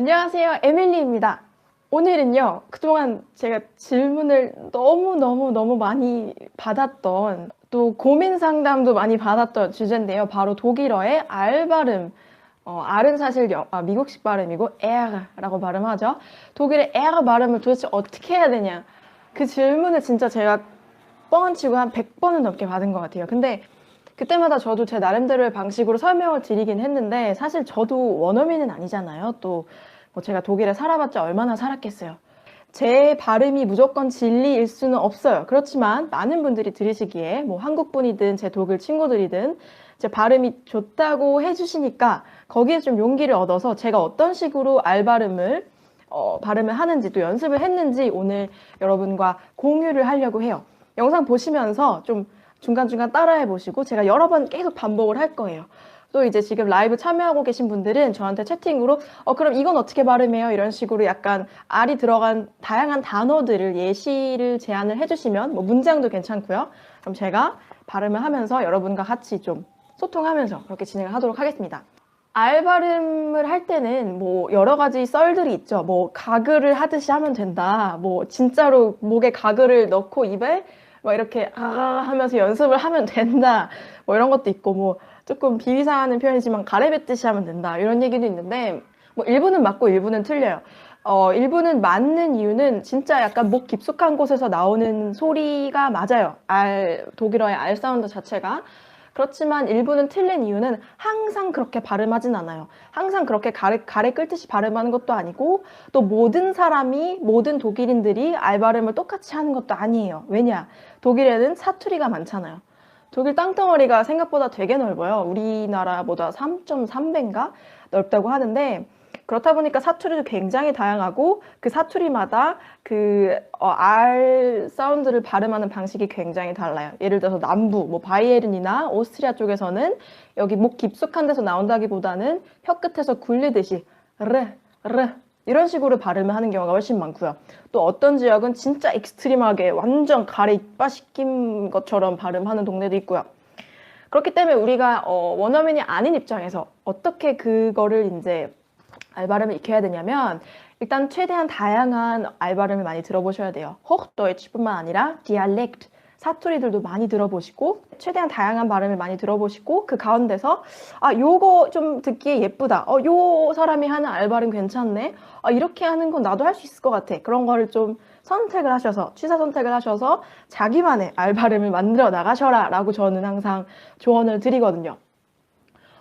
안녕하세요. 에밀리입니다. 오늘은요, 그동안 제가 질문을 너무너무너무 많이 받았던, 또 고민 상담도 많이 받았던 주제인데요. 바로 독일어의 알 발음. 어, 알은 사실 여- 아, 미국식 발음이고, 에르라고 발음하죠. 독일의 에르 발음을 도대체 어떻게 해야 되냐. 그 질문을 진짜 제가 뻥치고 한 100번은 넘게 받은 것 같아요. 근데 그때마다 저도 제 나름대로의 방식으로 설명을 드리긴 했는데 사실 저도 원어민은 아니잖아요. 또 뭐 제가 독일에 살아봤자 얼마나 살았겠어요. 제 발음이 무조건 진리일 수는 없어요. 그렇지만 많은 분들이 들으시기에 뭐 한국 분이든 제 독일 친구들이든 제 발음이 좋다고 해주시니까 거기에 좀 용기를 얻어서 제가 어떤 식으로 알 발음을 어, 발음을 하는지 또 연습을 했는지 오늘 여러분과 공유를 하려고 해요. 영상 보시면서 좀 중간중간 따라해 보시고 제가 여러 번 계속 반복을 할 거예요. 또 이제 지금 라이브 참여하고 계신 분들은 저한테 채팅으로 어 그럼 이건 어떻게 발음해요? 이런 식으로 약간 알이 들어간 다양한 단어들을 예시를 제안을 해주시면 뭐 문장도 괜찮고요. 그럼 제가 발음을 하면서 여러분과 같이 좀 소통하면서 그렇게 진행을 하도록 하겠습니다. 알 발음을 할 때는 뭐 여러 가지 썰들이 있죠. 뭐 가글을 하듯이 하면 된다. 뭐 진짜로 목에 가글을 넣고 입에 막 이렇게 아 하면서 연습을 하면 된다. 뭐 이런 것도 있고 뭐 조금 비위사하는 표현이지만 가래뱉듯이 하면 된다. 이런 얘기도 있는데 뭐 일부는 맞고 일부는 틀려요. 어, 일부는 맞는 이유는 진짜 약간 목 깊숙한 곳에서 나오는 소리가 맞아요. 알, 독일어의 알 사운드 자체가. 그렇지만 일부는 틀린 이유는 항상 그렇게 발음하진 않아요. 항상 그렇게 가래, 가래 끓듯이 발음하는 것도 아니고 또 모든 사람이 모든 독일인들이 알 발음을 똑같이 하는 것도 아니에요. 왜냐? 독일에는 사투리가 많잖아요. 독일 땅덩어리가 생각보다 되게 넓어요. 우리나라보다 3.3배인가 넓다고 하는데 그렇다 보니까 사투리도 굉장히 다양하고 그 사투리마다 그 어, R 사운드를 발음하는 방식이 굉장히 달라요. 예를 들어서 남부, 뭐 바이에른이나 오스트리아 쪽에서는 여기 목 깊숙한 데서 나온다기보다는 혀 끝에서 굴리듯이 르, 르 이런 식으로 발음을 하는 경우가 훨씬 많고요. 또 어떤 지역은 진짜 익스트림하게 완전 가래 낀 것처럼 발음하는 동네도 있고요. 그렇기 때문에 우리가 어, 원어민이 아닌 입장에서 어떻게 그거를 이제 알발음을 익혀야 되냐면 일단 최대한 다양한 알발음을 많이 들어보셔야 돼요. 호흐도이츠뿐만 아니라 디알렉트 사투리들도 많이 들어보시고 최대한 다양한 발음을 많이 들어보시고 그 가운데서 아 요거 좀 듣기에 예쁘다. 어 요 사람이 하는 알발음 괜찮네. 아 이렇게 하는 건 나도 할 수 있을 것 같아. 그런 거를 좀 선택을 하셔서 취사 선택을 하셔서 자기만의 알발음을 만들어 나가셔라 라고 저는 항상 조언을 드리거든요.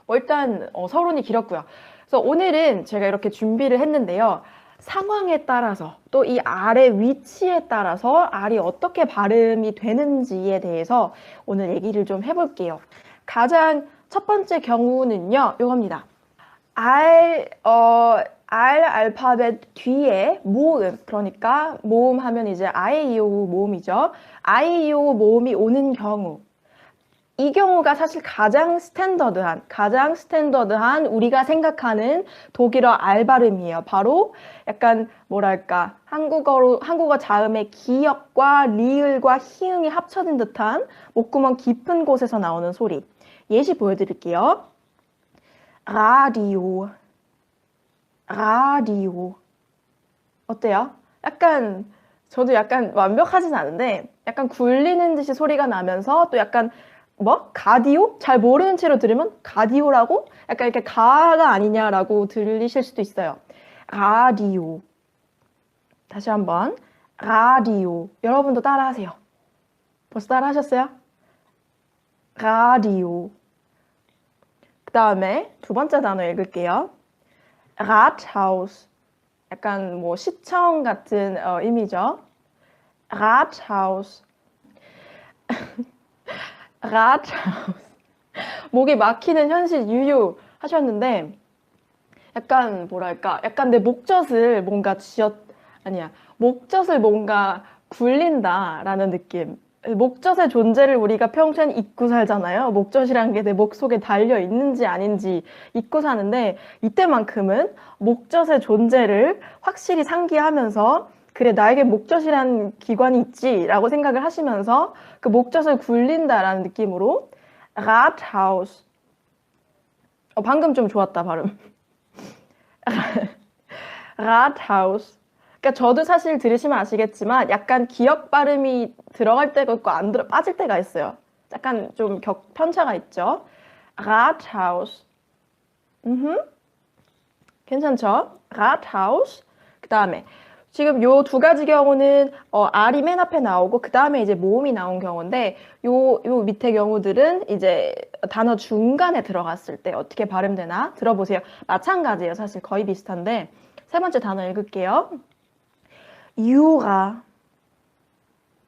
뭐 일단 어, 서론이 길었고요. 그래서 오늘은 제가 이렇게 준비를 했는데요. 상황에 따라서 또 이 알의 위치에 따라서 알이 어떻게 발음이 되는지에 대해서 오늘 얘기를 좀 해볼게요. 가장 첫 번째 경우는요, 요겁니다. 알, 어, 알 알파벳 뒤에 모음, 그러니까 모음 하면 이제 아이이오 모음이죠. 아이이오 모음이 오는 경우. 이 경우가 사실 가장 스탠더드한, 가장 스탠더드한 우리가 생각하는 독일어 알 발음이에요. 바로 약간 뭐랄까 한국어로 한국어 자음의 기역과 리을과 희응이 합쳐진 듯한 목구멍 깊은 곳에서 나오는 소리. 예시 보여드릴게요. 라디오, 라디오. 어때요? 약간 저도 약간 완벽하진 않은데 약간 굴리는 듯이 소리가 나면서 또 약간 뭐? 가디오? 잘 모르는 채로 들으면 가디오라고? 약간 이렇게 가가 아니냐라고 들리실 수도 있어요. 라디오. 다시 한번. 라디오. 여러분도 따라하세요. 벌써 따라하셨어요? 라디오. 그 다음에 두 번째 단어 읽을게요. Rathaus. 약간 뭐 시청 같은 어, 의미죠. Rathaus. Rathaus. 목이 막히는 현실 유유 하셨는데 약간 뭐랄까 약간 내 목젖을 뭔가 쥐었 아니야. 목젖을 뭔가 굴린다라는 느낌. 목젖의 존재를 우리가 평소엔 잊고 살잖아요. 목젖이란 게 내 목 속에 달려 있는지 아닌지 잊고 사는데 이때만큼은 목젖의 존재를 확실히 상기하면서 그래 나에게 목젖이란 기관이 있지라고 생각을 하시면서 그 목젖을 굴린다라는 느낌으로 Rathaus 어, 방금 좀 좋았다 발음 Rathaus. 그러니까 저도 사실 들으시면 아시겠지만 약간 기억 발음이 들어갈 때가 있고 안 들어 빠질 때가 있어요. 약간 좀 격, 편차가 있죠. Rathaus. 음. 괜찮죠? Rathaus. 그 다음에 지금 요 두 가지 경우는 어, R이 맨 앞에 나오고 그 다음에 이제 모음이 나온 경우인데 요, 요 밑에 경우들은 이제 단어 중간에 들어갔을 때 어떻게 발음되나 들어보세요. 마찬가지예요. 사실 거의 비슷한데 세 번째 단어 읽을게요. 유가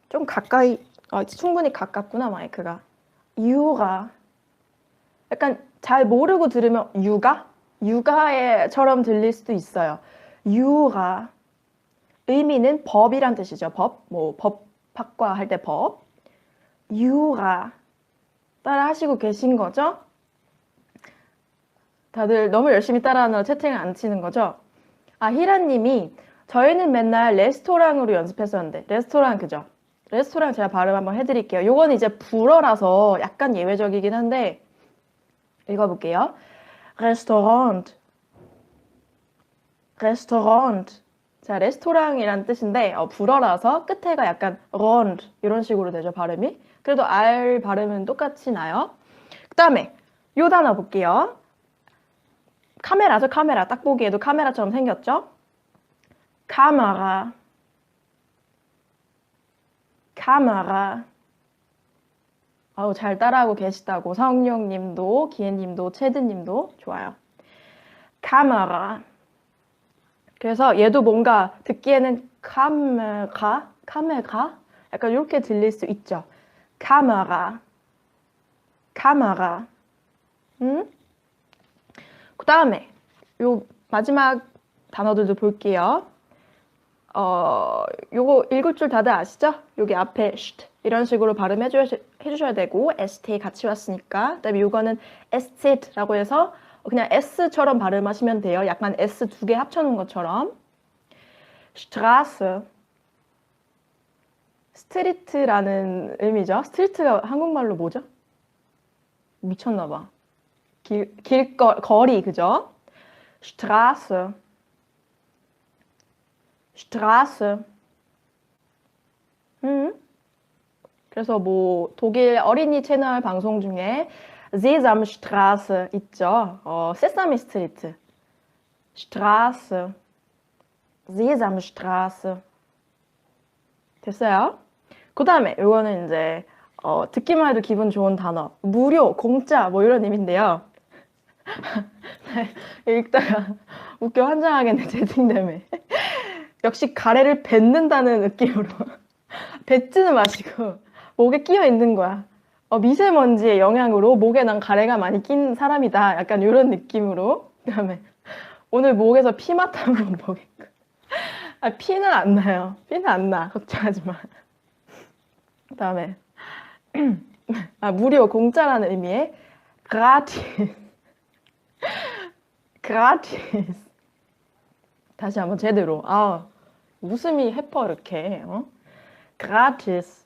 좀 가까이 어, 충분히 가깝구나 마이크가 유가 약간 잘 모르고 들으면 육아 육아에처럼 들릴 수도 있어요. 유가 의미는 법이란 뜻이죠. 법, 뭐 법학과 할 때 법. 유가 따라 하시고 계신 거죠? 다들 너무 열심히 따라하느라 채팅을 안 치는 거죠? 아, 희라님이 저희는 맨날 레스토랑으로 연습했었는데 레스토랑 그죠? 레스토랑 제가 발음 한번 해드릴게요. 요건 이제 불어라서 약간 예외적이긴 한데 읽어볼게요. 레스토랑트 레스토랑트 자, 레스토랑이란 뜻인데 어, 불어라서 끝에가 약간 런드 이런 식으로 되죠, 발음이. 그래도 R 발음은 똑같이 나요. 그 다음에 요 단어 볼게요. 카메라죠, 카메라. 딱 보기에도 카메라처럼 생겼죠? 카메라 카메라 아우 잘 따라하고 계시다고 성룡 님도 기혜 님도 체드 님도 좋아요. 카메라 그래서 얘도 뭔가 듣기에는 카메가, 카메가 약간 이렇게 들릴 수 있죠. 카메라, 카메라. 음? 그 다음에 요 마지막 단어들도 볼게요. 어, 요거 읽을 줄 다들 아시죠? 여기 앞에 쉿 이런 식으로 발음해 주셔야 되고 st 같이 왔으니까 그다음에 요거는 est라고 해서 그냥 S처럼 발음하시면 돼요. 약간 S 두 개 합쳐놓은 것처럼. Straße. 스트리트라는 의미죠. 스트리트가 한국말로 뭐죠? 미쳤나봐. 길, 길거, 거리, 그죠? Straße. Straße. 음. 그래서 뭐 독일 어린이 채널 방송 중에 세삼straße 있죠. 어, 세사미 스트리트. Straße. 세삼straße. 됐어요? 그 다음에 이거는 이제 어, 듣기만 해도 기분 좋은 단어. 무료, 공짜 뭐 이런 의미인데요. 읽다가 웃겨 환장하겠네 때문에. 역시 가래를 뱉는다는 느낌으로 뱉지는 마시고 목에 끼어 있는 거야. 어, 미세먼지의 영향으로 목에 난 가래가 많이 낀 사람이다. 약간 이런 느낌으로. 그다음에 오늘 목에서 피 맡아면 뭐겠고. 아, 피는 안 나요. 피는 안 나. 걱정하지 마. 그다음에 아, 무료 공짜라는 의미의 gratis. gratis. 다시 한번 제대로. 아, 웃음이 해퍼 이렇게. 어? gratis.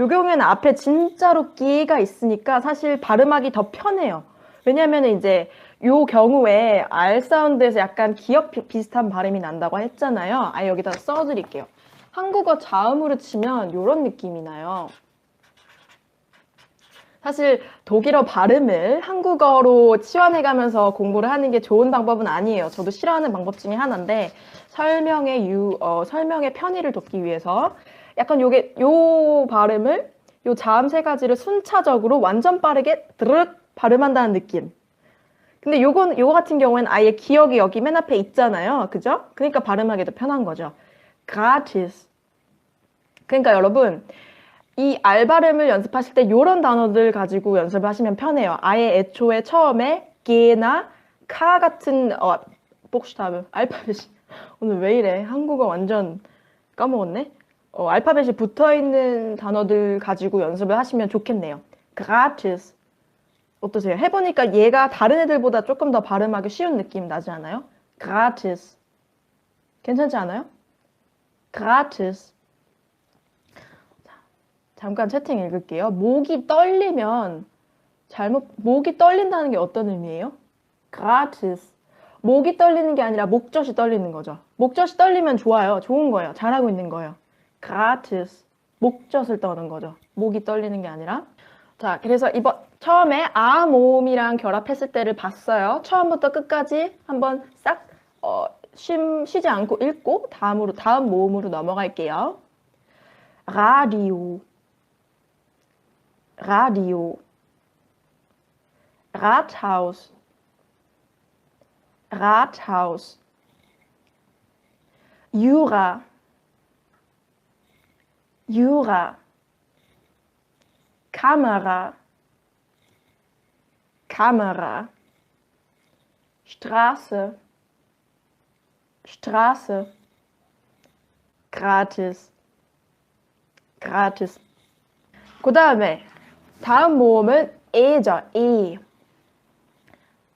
요 경우에는 앞에 진짜로 끼가 있으니까 사실 발음하기 더 편해요. 왜냐면 이제 요 경우에 R 사운드에서 약간 기억 비슷한 발음이 난다고 했잖아요. 아 여기다 써드릴게요. 한국어 자음으로 치면 요런 느낌이 나요. 사실 독일어 발음을 한국어로 치환해가면서 공부를 하는 게 좋은 방법은 아니에요. 저도 싫어하는 방법 중에 하나인데 설명의 유, 어, 설명의 편의를 돕기 위해서 약간 요게 요 발음을 요 자음 세 가지를 순차적으로 완전 빠르게 드르륵 발음한다는 느낌. 근데 요건 요거 같은 경우에는 아예 기억이 여기 맨 앞에 있잖아요. 그죠? 그러니까 발음하기도 편한 거죠. gratis. 그러니까 여러분 이알 발음을 연습하실 때 요런 단어들 가지고 연습을 하시면 편해요. 아예 애초에 처음에 게나 카 같은 어 복슈타브 알파벳이 오늘 왜 이래? 한국어 완전 까먹었네. 어, 알파벳이 붙어 있는 단어들 가지고 연습을 하시면 좋겠네요. gratis. 어떠세요? 해보니까 얘가 다른 애들보다 조금 더 발음하기 쉬운 느낌 나지 않아요? gratis. 괜찮지 않아요? gratis. 자, 잠깐 채팅 읽을게요. 목이 떨리면 잘못 목이 떨린다는 게 어떤 의미예요? gratis. 목이 떨리는 게 아니라 목젖이 떨리는 거죠. 목젖이 떨리면 좋아요. 좋은 거예요. 잘하고 있는 거예요. Gratis. 목젖을 떠는 거죠. 목이 떨리는 게 아니라. 자, 그래서 이번 처음에 아 모음이랑 결합했을 때를 봤어요. 처음부터 끝까지 한번 싹 어, 쉼, 쉬지 않고 읽고 다음으로 다음 모음으로 넘어갈게요. 라디오 라디오 Rathaus Rathaus Jura Jura Kamera Kamera Straße Straße gratis gratis 그 다음에 다음 모음은 에죠 에.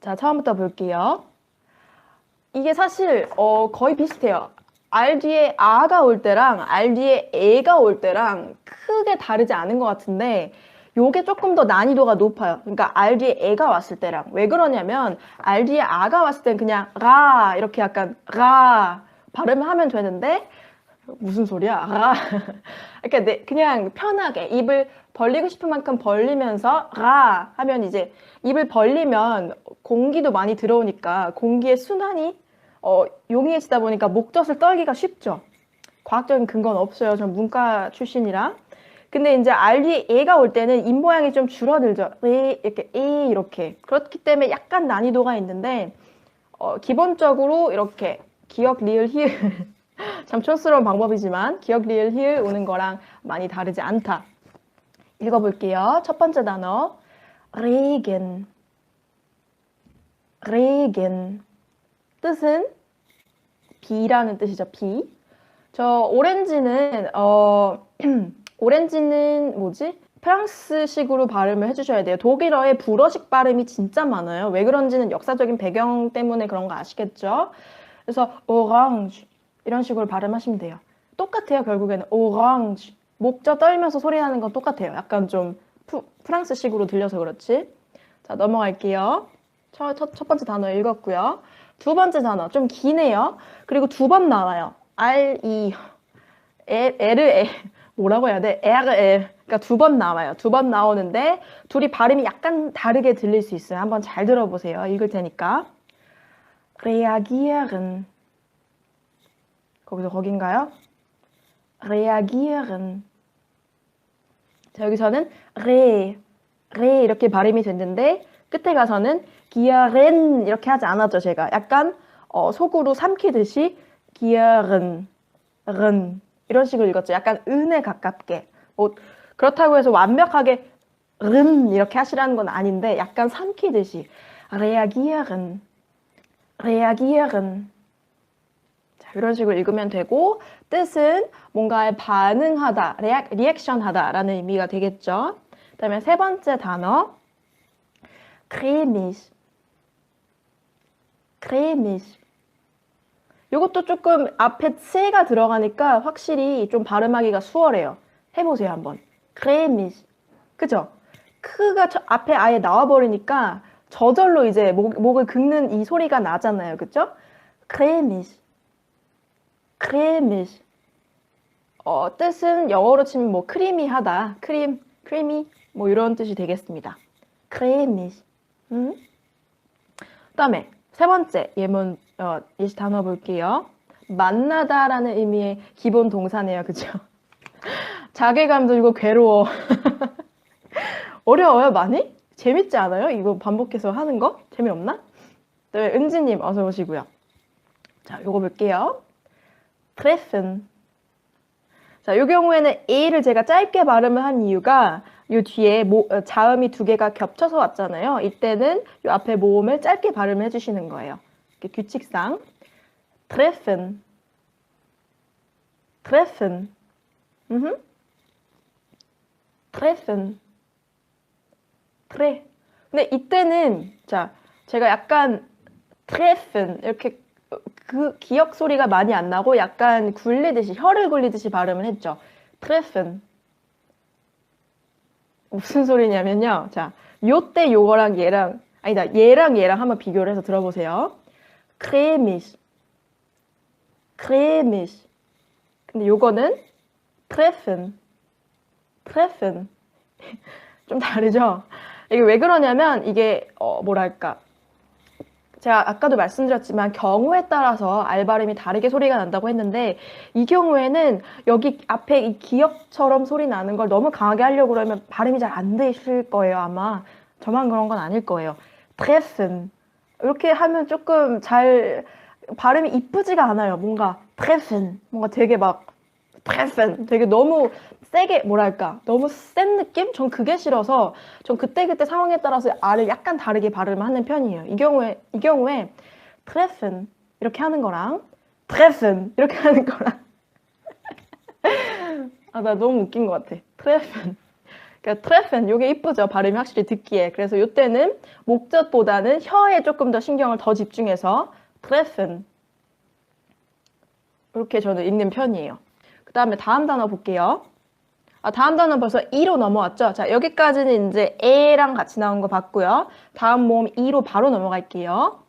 자 처음부터 볼게요 이게 사실 어, 거의 비슷해요 R 뒤에 아가 올 때랑 R 뒤에 에가 올 때랑 크게 다르지 않은 것 같은데 요게 조금 더 난이도가 높아요. 그러니까 R 뒤에 에가 왔을 때랑 왜 그러냐면 R 뒤에 아가 왔을 땐 그냥 라 이렇게 약간 라 발음을 하면 되는데 무슨 소리야? 라 그러니까 내, 그냥 편하게 입을 벌리고 싶은 만큼 벌리면서 라 하면 이제 입을 벌리면 공기도 많이 들어오니까 공기의 순환이 어, 용이해지다 보니까 목젖을 떨기가 쉽죠. 과학적인 근거는 없어요. 전 문과 출신이라. 근데 이제 알리 에가 올 때는 입 모양이 좀 줄어들죠. 에 이렇게 에 이렇게 그렇기 때문에 약간 난이도가 있는데 어, 기본적으로 이렇게 기억 리을 히읗 참 촌스러운 방법이지만 기억 리을 히읗 오는 거랑 많이 다르지 않다. 읽어볼게요. 첫 번째 단어 Regen Regen 뜻은 비라는 뜻이죠. 비. 저 오렌지는 어 오렌지는 뭐지? 프랑스식으로 발음을 해주셔야 돼요. 독일어의 불어식 발음이 진짜 많아요. 왜 그런지는 역사적인 배경 때문에 그런 거 아시겠죠? 그래서 오랑지 이런 식으로 발음하시면 돼요. 똑같아요. 결국에는 오랑지 목젖 떨면서 소리 나는 건 똑같아요. 약간 좀 프, 프랑스식으로 들려서 그렇지. 자 넘어갈게요. 첫, 첫, 첫 번째 단어 읽었고요. 두 번째 단어 좀 기네요. 그리고 두 번 나와요. R, E, L, L, 뭐라고 해야 돼? R, L 그러니까 두 번 나와요. 두 번 나오는데 둘이 발음이 약간 다르게 들릴 수 있어요. 한번 잘 들어보세요. 읽을 테니까. reagieren 거기서 거긴가요? reagieren 자 여기서는 re, re 이렇게 발음이 됐는데 끝에 가서는 기아렌 이렇게 하지 않았죠 제가 약간 어, 속으로 삼키듯이 기아른 른 이런 식으로 읽었죠. 약간 은에 가깝게. 뭐 그렇다고 해서 완벽하게 른 이렇게 하시라는 건 아닌데 약간 삼키듯이 reagieren reagieren 자, 이런 식으로 읽으면 되고 뜻은 뭔가에 반응하다, 리액, 리액션하다라는 의미가 되겠죠. 그 다음에 세 번째 단어 cremig cremig 이것도 조금 앞에 츠가 들어가니까 확실히 좀 발음하기가 수월해요. 해보세요 한번. cremig 그죠? 크가 저- 앞에 아예 나와버리니까 저절로 이제 목, 목을 긁는 이 소리가 나잖아요. 그죠? cremig cremig 어, 뜻은 영어로 치면 뭐 크리미하다, 크림, 크리미 뭐 이런 뜻이 되겠습니다. cremig 음? 그다음에 세 번째 예문 어, 예시 단어 볼게요. 만나다라는 의미의 기본 동사네요, 그죠? 자괴감 들고 괴로워. 어려워요, 많이? 재밌지 않아요? 이거 반복해서 하는 거? 재미없나? 네, 은지님 어서 오시고요. 자, 요거 볼게요. treffen. 자, 이 경우에는 A를 제가 짧게 발음을 한 이유가 이 뒤에 모, 어, 자음이 두 개가 겹쳐서 왔잖아요. 이때는 이 앞에 모음을 짧게 발음을 해주시는 거예요. 규칙상. treffen. treffen. treffen. tre. 근데 이때는 자, 제가 약간 treffen 이렇게 그 기억 소리가 많이 안 나고 약간 굴리듯이 혀를 굴리듯이 발음을 했죠. treffen. 무슨 소리냐면요. 자, 요때 요거랑 얘랑 아니다. 얘랑 얘랑 한번 비교를 해서 들어보세요. cremig, cremig. 근데 요거는 treffen, treffen. 좀 다르죠? 이게 왜 그러냐면 이게 어 뭐랄까 제가 아까도 말씀드렸지만 경우에 따라서 알 발음이 다르게 소리가 난다고 했는데 이 경우에는 여기 앞에 이 기역처럼 소리 나는 걸 너무 강하게 하려고 그러면 발음이 잘 안 되실 거예요 아마. 저만 그런 건 아닐 거예요. treffen 이렇게 하면 조금 잘 발음이 이쁘지가 않아요 뭔가. treffen 뭔가 되게 막 treffen 되게 너무 세게 뭐랄까 너무 센 느낌? 전 그게 싫어서 전 그때그때 상황에 따라서 알을 약간 다르게 발음하는 편이에요. 이 경우에 이 경우에 treffen 이렇게 하는 거랑 treffen 이렇게 하는 거랑 아 나 너무 웃긴 것 같아. treffen 그러니까 treffen 요게 이쁘죠 발음이 확실히 듣기에 그래서 요때는 목젖보다는 혀에 조금 더 신경을 더 집중해서 treffen 이렇게 저는 읽는 편이에요. 그 다음에 다음 단어 볼게요. 아, 다음 단어 벌써 2로 넘어왔죠? 자, 여기까지는 이제 에랑 같이 나온 거 봤고요. 다음 모음 2로 바로 넘어갈게요.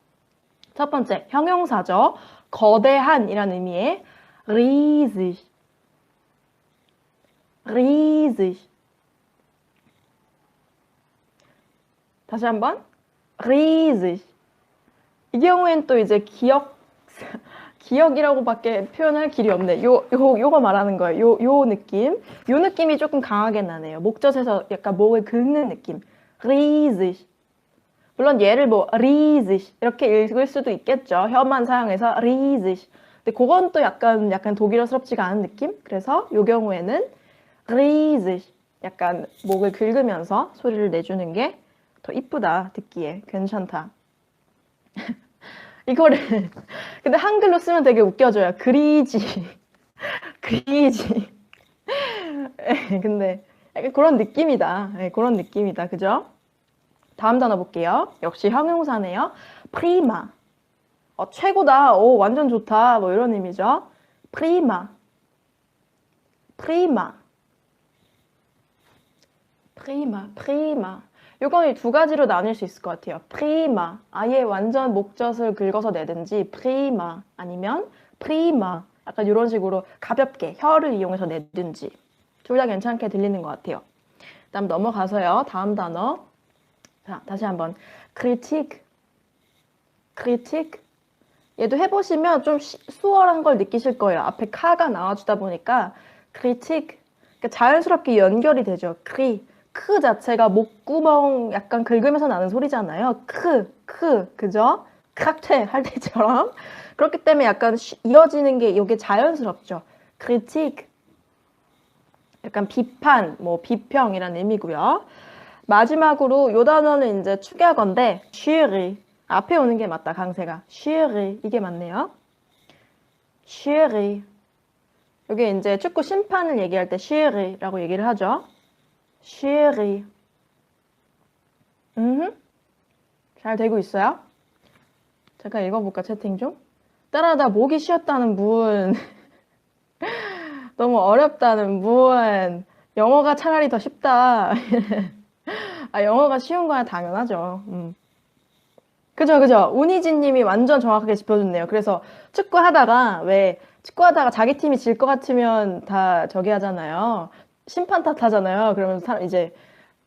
첫 번째, 형용사죠. 거대한이라는 의미의 riesig. 다시 한번 riesig. 이 경우엔 또 이제 기억 기억이라고밖에 표현할 길이 없네. 요, 요, 요거 말하는 거예요. 요, 요 느낌. 요 느낌이 조금 강하게 나네요. 목젖에서 약간 목을 긁는 느낌. riesig. 물론 얘를 뭐 riesig 이렇게 읽을 수도 있겠죠. 혀만 사용해서 riesig. 근데 그건 또 약간 약간 독일어스럽지가 않은 느낌. 그래서 요 경우에는 riesig. 약간 목을 긁으면서 소리를 내주는 게 더 이쁘다 듣기에 괜찮다. 이거를 근데 한글로 쓰면 되게 웃겨져요. 그리지, 그리지. 예, 근데 약간 그런 느낌이다. 네, 그런 느낌이다. 그죠? 다음 단어 볼게요. 역시 형용사네요. 프리마. 어, 최고다. 오, 완전 좋다. 뭐 이런 의미죠. 프리마. 프리마. 프리마, 프리마. 요건 두 가지로 나눌 수 있을 것 같아요. 프리마, 아예 완전 목젖을 긁어서 내든지 프리마 아니면 프리마 약간 이런 식으로 가볍게 혀를 이용해서 내든지 둘 다 괜찮게 들리는 것 같아요. 다음 넘어가서요. 다음 단어 자, 다시 한번 critic, critic 얘도 해보시면 좀 수월한 걸 느끼실 거예요. 앞에 카가 나와주다 보니까 critic 그러니까 자연스럽게 연결이 되죠. cri 크 자체가 목구멍 약간 긁으면서 나는 소리잖아요. 크, 크, 그죠? 크락퇴 할 때처럼. 그렇기 때문에 약간 이어지는 게 이게 자연스럽죠. critic. 약간 비판, 뭐 비평이라는 의미고요. 마지막으로 요 단어는 이제 축약어인데 쉬리 앞에 오는 게 맞다 강세가 쉬리 이게 맞네요. 쉬리 여기 이제 축구 심판을 얘기할 때 쉬리라고 얘기를 하죠. Chérie. 음, 잘 되고 있어요? 잠깐 읽어볼까 채팅 좀? 따라다 목이 쉬었다는 분. 너무 어렵다는 분. 영어가 차라리 더 쉽다. 아, 영어가 쉬운 거야 당연하죠. 음. 그죠, 그죠. 운이진 님이 완전 정확하게 짚어줬네요. 그래서 축구 하다가, 왜, 축구 하다가 자기 팀이 질 것 같으면 다 저기 하잖아요. 심판 탓하잖아요. 그러면 사, 이제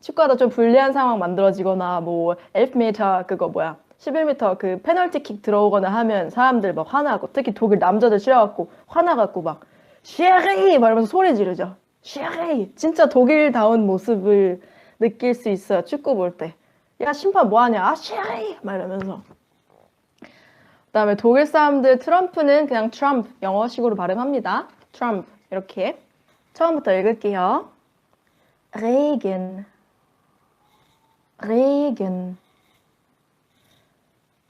축구하다 좀 불리한 상황 만들어지거나 뭐 11m 그거 뭐야 11m 그 페널티킥 들어오거나 하면 사람들 막 화나고 특히 독일 남자들 쉬어갖고 화나갖고 막 쉐리 말하면서 소리 지르죠. 쉐리 진짜 독일다운 모습을 느낄 수 있어요. 축구 볼 때. 야 심판 뭐하냐? 아 쉐리 말하면서. 그다음에 독일 사람들 트럼프는 그냥 트럼프 영어식으로 발음합니다. 트럼프 이렇게. 처음부터 읽을게요. Regen, Regen,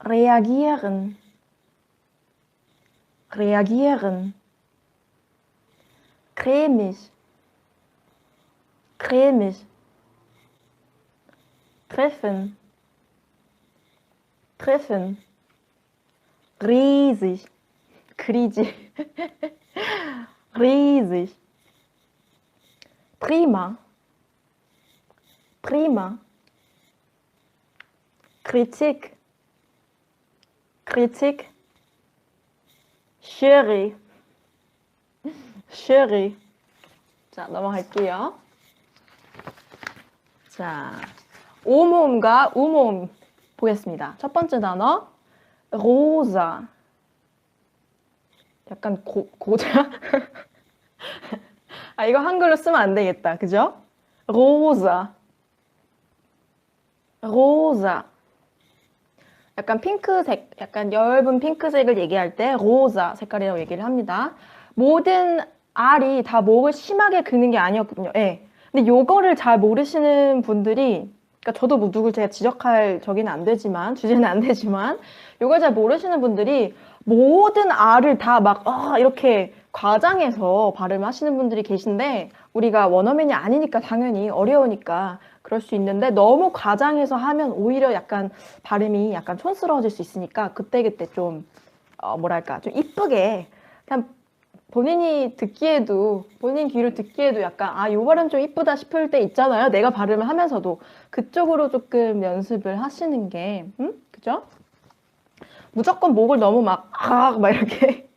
reagieren, reagieren, cremig, cremig, treffen, treffen, riesig, riesig, riesig. Prima. Prima. Kritik. Kritik. chéri. chéri. 자, 넘어갈게요. 자, 오모음과 우모음 보겠습니다. 첫 번째 단어, rosa. 약간 고, 고자? 아, 이거 한글로 쓰면 안 되겠다. 그죠? rosa. rosa. 약간 핑크색, 약간 엷은 핑크색을 얘기할 때 로자 색깔이라고 얘기를 합니다. 모든 알이 다 목을 심하게 긁는 게 아니었거든요. 예. 근데 요거를 잘 모르시는 분들이 그러니까 저도 뭐 누굴 제가 지적할 저기는 안 되지만 주제는 안 되지만 요걸 잘 모르시는 분들이 모든 알을 다막 아, 이렇게 과장해서 발음하시는 분들이 계신데 우리가 원어민이 아니니까 당연히 어려우니까 그럴 수 있는데 너무 과장해서 하면 오히려 약간 발음이 약간 촌스러워질 수 있으니까 그때그때 좀 어, 뭐랄까 좀 이쁘게 그냥 본인이 듣기에도 본인 귀로 듣기에도 약간 아 요 발음 좀 이쁘다 싶을 때 있잖아요 내가 발음을 하면서도 그쪽으로 조금 연습을 하시는 게 음? 그죠? 무조건 목을 너무 막 아막 이렇게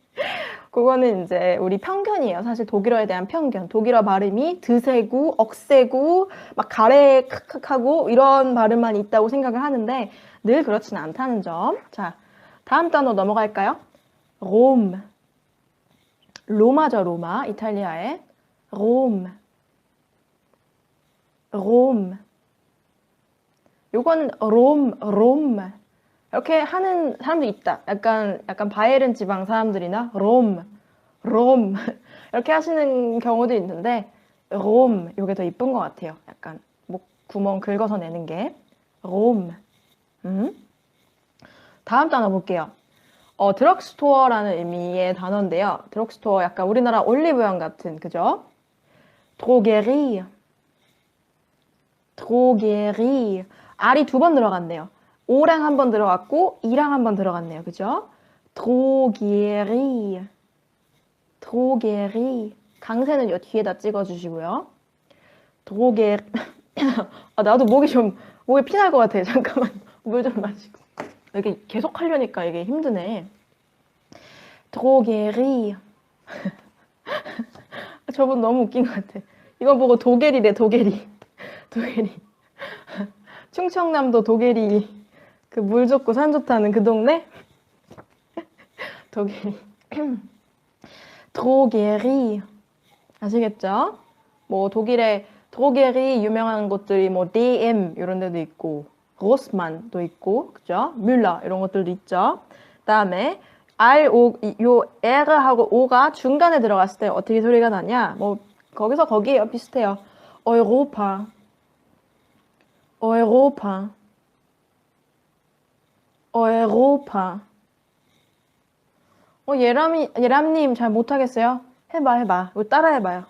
그거는 이제 우리 편견이에요. 사실 독일어에 대한 편견. 독일어 발음이 드세고, 억세고, 막 가래 크크하고 이런 발음만 있다고 생각을 하는데 늘 그렇지는 않다는 점. 자, 다음 단어 넘어갈까요? 롬. 로마죠, 로마. 이탈리아의 롬. 롬. 요건 롬, 롬. 이렇게 하는 사람도 있다. 약간 약간 바이에른 지방 사람들이나 롬, 롬 이렇게 하시는 경우도 있는데 롬 이게 더 이쁜 것 같아요. 약간 목 구멍 긁어서 내는 게 롬. 음? 다음 단어 볼게요. 어, 드럭스토어라는 의미의 단어인데요. 드럭스토어 약간 우리나라 올리브영 같은 그죠? 드로게리, 드로게리. 알이 두 번 들어갔네요. 오랑 한 번 들어갔고 이랑 한 번 들어갔네요. 그죠? 드로게리 드로게리 강세는 요 뒤에다 찍어주시고요. 드로게 아 나도 목이 좀 목에 피날 것 같아. 잠깐만 물 좀 마시고 이게 계속 하려니까 이게 힘드네. 드로게리 저분 너무 웃긴 것 같아. 이거 보고 도게리래 도게리 도게리 충청남도 도게리 그 물 좋고 산 좋다는 그 동네? 독일. 드로게리. 아시겠죠? 뭐 독일에 드로게리 유명한 곳들이 뭐 DM 이런 데도 있고 로스만도 있고 그죠? 뮬러 이런 것들도 있죠. 그다음에 R, O, 요 R하고 O가 중간에 들어갔을 때 어떻게 소리가 나냐? 뭐 거기서 거기에요. 비슷해요. 어유로파. 어유로파. 어에로파. 어, 예람이, 예람님 잘 못하겠어요? 해봐, 해봐. 이거 따라해봐요.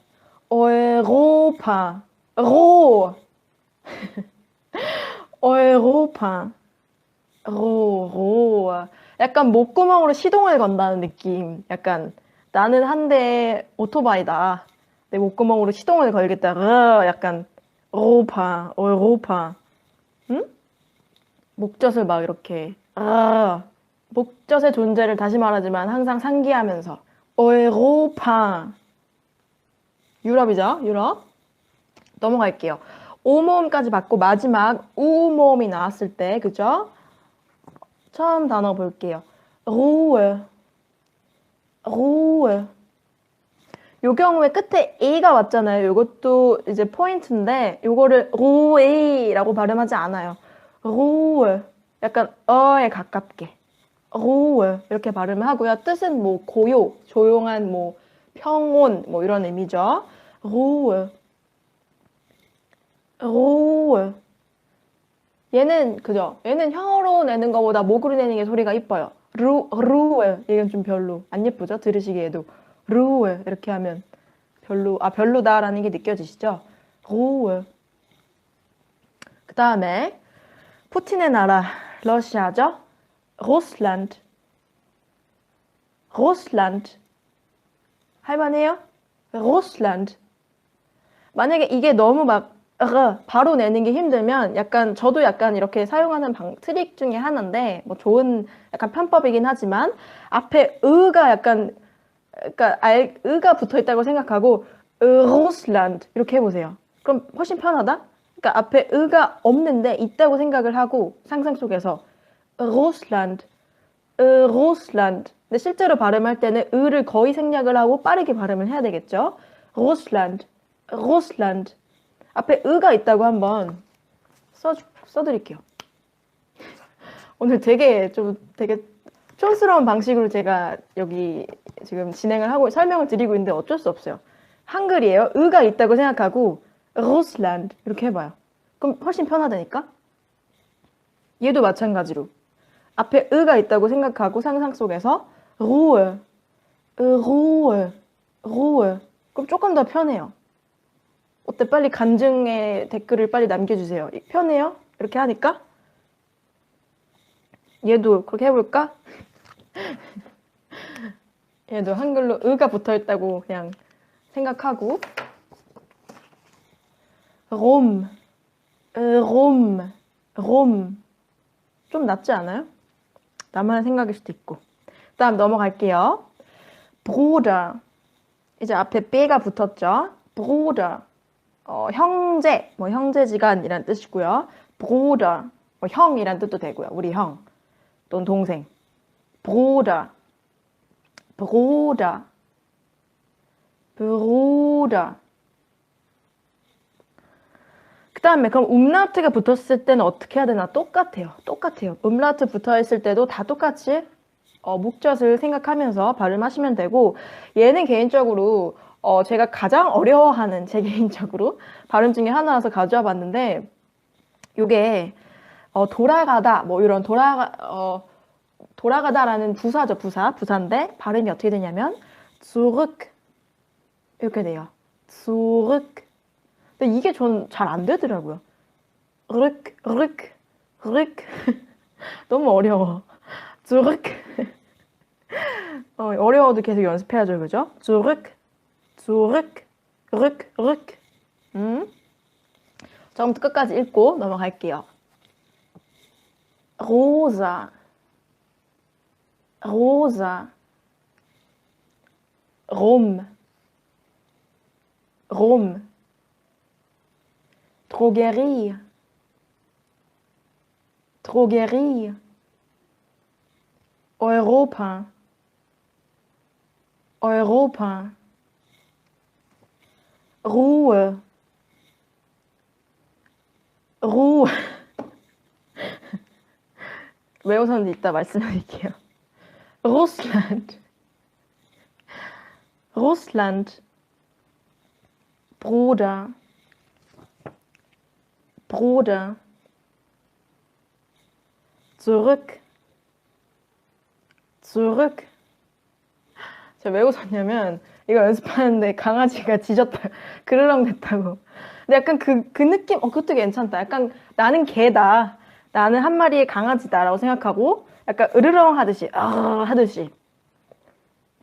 어에로파. 로. 어에로파. 로, 로. 약간 목구멍으로 시동을 건다는 느낌. 약간 나는 한 대 오토바이다. 내 목구멍으로 시동을 걸겠다. 르, 약간 로파, 어에로파. 응? 목젖을 막 이렇게 아, 목젖의 존재를 다시 말하지만 항상 상기하면서 에로파 유럽이죠? 유럽 넘어갈게요. 오모음까지 받고 마지막 우모음이 나왔을 때 그죠? 처음 단어 볼게요. 로에 로에 요 경우에 끝에 A가 왔잖아요. 이것도 이제 포인트인데 요거를 로에라고 발음하지 않아요. 로에 약간 어에 가깝게 로우 이렇게 발음을 하고요. 뜻은 뭐 고요, 조용한 뭐 평온 뭐 이런 의미죠. 로우 로우 얘는 그죠? 얘는 혀로 내는 것보다 목으로 내는 게 소리가 이뻐요. 루 루에 이건 좀 별로 안 예쁘죠? 들으시기에도 루에 이렇게 하면 별로 아 별로다라는 게 느껴지시죠? 로우 그 다음에 푸틴의 나라 러시아죠? 로슬란드. 로슬란드. 할만해요? 로슬란드. 만약에 이게 너무 막 바로 내는 게 힘들면 약간 저도 약간 이렇게 사용하는 방, 트릭 중에 하나인데 뭐 좋은 약간 편법이긴 하지만 앞에 으가 약간 그러니까 알, 의가 붙어 있다고 생각하고 루슬란드 이렇게 해보세요. 그럼 훨씬 편하다? 그러니까 앞에 의가 없는데 있다고 생각을 하고 상상 속에서 루슬란드, 루슬란드. 근데 실제로 발음할 때는 의를 거의 생략을 하고 빠르게 발음을 해야 되겠죠. 루슬란드, 루슬란드. 앞에 의가 있다고 한번 써 써드릴게요. 오늘 되게 좀 되게 촌스러운 방식으로 제가 여기 지금 진행을 하고 설명을 드리고 있는데 어쩔 수 없어요. 한글이에요. 의가 있다고 생각하고 루슬란드 이렇게 해봐요. 그럼 훨씬 편하다니까? 얘도 마찬가지로 앞에 의가 있다고 생각하고 상상 속에서 루에, 루에, 루에 그럼 조금 더 편해요. 어때? 빨리 간증의 댓글을 빨리 남겨주세요. 편해요? 이렇게 하니까? 얘도 그렇게 해볼까? 얘도 한글로 의가 붙어 있다고 그냥 생각하고 롬, 롬, 롬. 좀 낫지 않아요? 나만 생각일 수도 있고. 다음 넘어갈게요. 브로더. 이제 앞에 빼가 붙었죠. 브로더. 어, 형제, 뭐 형제지간이란 뜻이고요. 브로더. 뭐 형이란 뜻도 되고요. 우리 형 또는 동생. 브로더. 브로더. 브로더. 그 다음에 그럼 음라우트가 붙었을 때는 어떻게 해야 되나? 똑같아요. 똑같아요. 음라우트 붙어 있을 때도 다 똑같이 어, 목젖을 생각하면서 발음하시면 되고 얘는 개인적으로 어, 제가 가장 어려워하는 제 개인적으로 발음 중에 하나라서 가져와 봤는데 요게 어, 돌아가다 뭐 이런 돌아가 어, 돌아가다라는 부사죠 부사 부사인데 발음이 어떻게 되냐면 zurück 이렇게 돼요 zurück 근데 이게 전 잘 안 되더라고요 rück rück rück 너무 어려워 zurück 어, 어려워도 계속 연습해야죠 그죠 zurück zurück rück rück 음? 처음부터 끝까지 읽고 넘어갈게요 rosa rosa rum rum Drogerie Drogerie Europa Europa Ruhe Ruhe 왜 웃었는지 이따 말씀드릴게요. Russland Russland Bruder Bruder. Zurück. Zurück. 제가 왜 웃었냐면 이거 연습하는데 강아지가 짖었다. 그르렁 됐다고. 근데 약간 그, 그 느낌 어 그것도 괜찮다. 약간 나는 개다. 나는 한 마리의 강아지다라고 생각하고 약간 으르렁 하듯이 아 하듯이.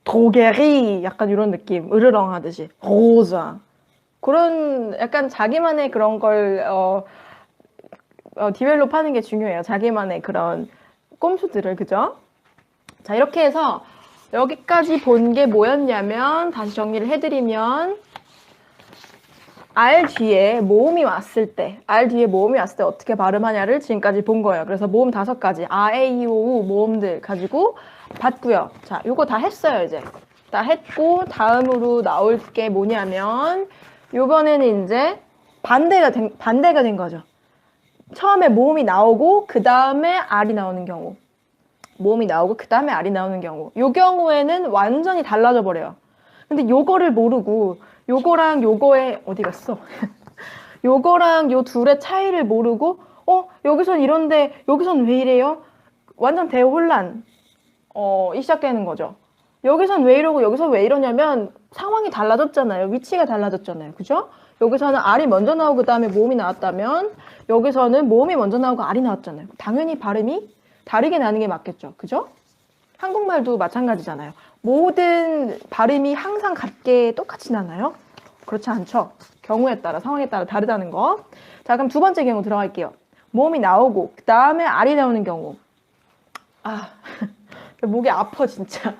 도게리! 약간 이런 느낌. 으르렁 하듯이. 로자. 그런 약간 자기만의 그런 걸 어, 어, 디벨롭 하는 게 중요해요. 자기만의 그런 꼼수들을 그죠? 자 이렇게 해서 여기까지 본 게 뭐였냐면 다시 정리를 해드리면 R 뒤에 모음이 왔을 때 R 뒤에 모음이 왔을 때 어떻게 발음하냐를 지금까지 본 거예요. 그래서 모음 다섯 가지 A, A, E, O, U 모음들 가지고 봤고요. 자 요거 다 했어요 이제 다 했고 다음으로 나올 게 뭐냐면 요번에는 이제 반대가 된, 반대가 된 거죠. 처음에 모음이 나오고 그 다음에 R이 나오는 경우 모음이 나오고 그 다음에 R이 나오는 경우 요 경우에는 완전히 달라져 버려요. 근데 요거를 모르고 요거랑 요거의 어디 갔어? 요거랑 요 둘의 차이를 모르고 어 여기선 이런데 여기선 왜 이래요? 완전 대혼란 어, 이 시작되는 거죠. 여기선 왜 이러고 여기서 왜 이러냐면 상황이 달라졌잖아요. 위치가 달라졌잖아요. 그죠? 여기서는 R이 먼저 나오고 그 다음에 모음이 나왔다면 여기서는 모음이 먼저 나오고 R이 나왔잖아요. 당연히 발음이 다르게 나는 게 맞겠죠. 그죠? 한국말도 마찬가지잖아요. 모든 발음이 항상 같게 똑같이 나나요? 그렇지 않죠. 경우에 따라 상황에 따라 다르다는 거. 자 그럼 두 번째 경우 들어갈게요. 모음이 나오고 그 다음에 R이 나오는 경우. 아 목이 아파 진짜.